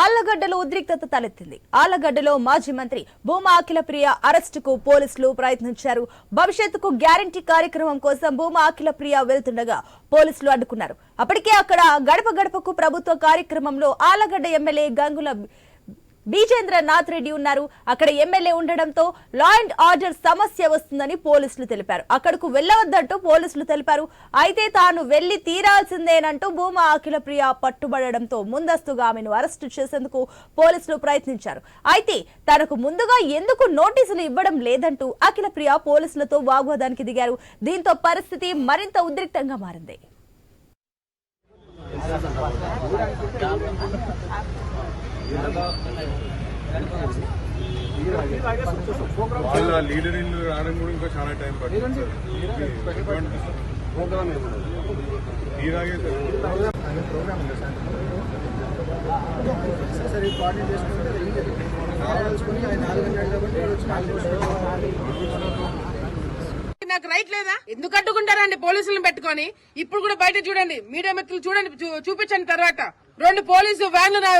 ఆళ్ళగడ్డలో ఉద్రిక్తత తలెత్తింది. ఆళ్ళగడ్డలో మాజీ మంత్రి భూమా అఖిలప్రియ అరెస్టుకు పోలీసులు ప్రయత్నించారు. భవిష్యత్తుకు గ్యారంటీ కార్యక్రమం కోసం భూమా అఖిలప్రియ వెళ్తుండగా పోలీసులు అడ్డుకున్నారు. అప్పటికే అక్కడ గడప గడపకు ప్రభుత్వ కార్యక్రమంలో ఆళ్ళగడ్డ ఎమ్మెల్యే గంగుల నాథ్ రెడ్డి ఉన్నారు. అక్కడ ఎమ్మెల్యే ఉండడంతో లా అండ్ ఆర్డర్ సమస్య వస్తుందని పోలీసులు తెలిపారు. అక్కడకు వెళ్ళవద్దంటూ పోలీసులు తెలిపారు. అయితే తాను వెళ్ళి తీరాల్సిందేనంటూ భూమా అఖిలప్రియ పట్టుబడడంతో ముందస్తుగా ఆమెను అరెస్టు చేసేందుకు పోలీసులు ప్రయత్నించారు. అయితే తనకు ముందుగా ఎందుకు నోటీసులు ఇవ్వడం లేదంటూ అఖిలప్రియ పోలీసులతో వాగ్వాదానికి దిగారు. దీంతో పరిస్థితి మరింత ఉద్రిక్తంగా మారింది. వాళ్ళ లీడర్ ఇల్లు రావడం కూడా ఇంకా చాలా టైం పడుతుంది నీరాగే సార్ సరే కోఆర్డినేట్ చేసుకుంటే ఏం లేదు కావాల్సుకుని ఆయన నాలుగు గంటలు కాబట్టి ఏడు వచ్చి నాలుగు గంటలు నాకు రైట్ లేదా? ఎందుకు అడ్డుకుంటారండి? పోలీసులను పెట్టుకొని. ఇప్పుడు కూడా బయట చూడండి. మీడియా మిత్రులు చూడండి. చూ- చూపించండి తర్వాత. రెండు పోలీసు వ్యాన్లు నా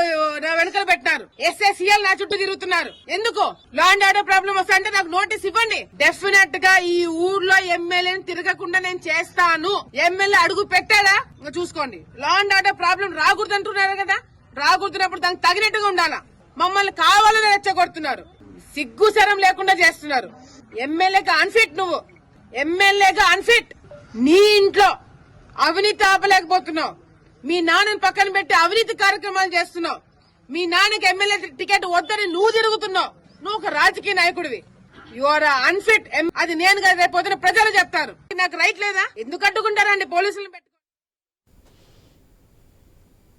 నా పెట్టినారు. ఎస్ఎస్ఈఎల్ నా చుట్టూ తిరుగుతున్నారు. ఎందుకు? లా అండ్ ఆర్డర్ ప్రాబ్లం వస్తే నాకు నోటీస్ ఇవ్వండి. డెఫినెట్గా ఈ ఊర్లో ఎమ్మెల్యేని తిరగకుండా నేను చేస్తాను. ఎమ్మెల్యే అడుగు పెట్టాడా? చూసుకోండి. లా అండ్ ఆర్డర్ ప్రాబ్లం రాకూడదు అంటున్నారు కదా? రాకూడదున్నప్పుడు దానికి తగినట్టుగా ఉండాలా? మమ్మల్ని కావాలని రెచ్చగొడుతున్నారు. సిగ్గు శరం లేకుండా చేస్తున్నారు. ఎమ్మెల్యేగా అన్ఫిట్ నువ్వు. ఎమ్మెల్యేగా అన్ఫిట్ నీ ఇంట్లో. అవినీతి ఆపలేకపోతున్నావు. మీ నాన్నని పక్కన పెట్టి అవినీతి కార్యక్రమాలు చేస్తున్నావు. మీ నాన్నకి ఎమ్మెల్యే టికెట్ వద్దని నువ్వు తిరుగుతున్నావు. నువ్వు ఒక రాజకీయ నాయకుడివి. యువర్ అన్ఫిట్ అది నేను కదా రేపు పొద్దున ప్రజలు చెప్తారు. నాకు రైట్ లేదా? ఎందుకు అడ్డుకుంటారండి? పోలీసులు పెట్టి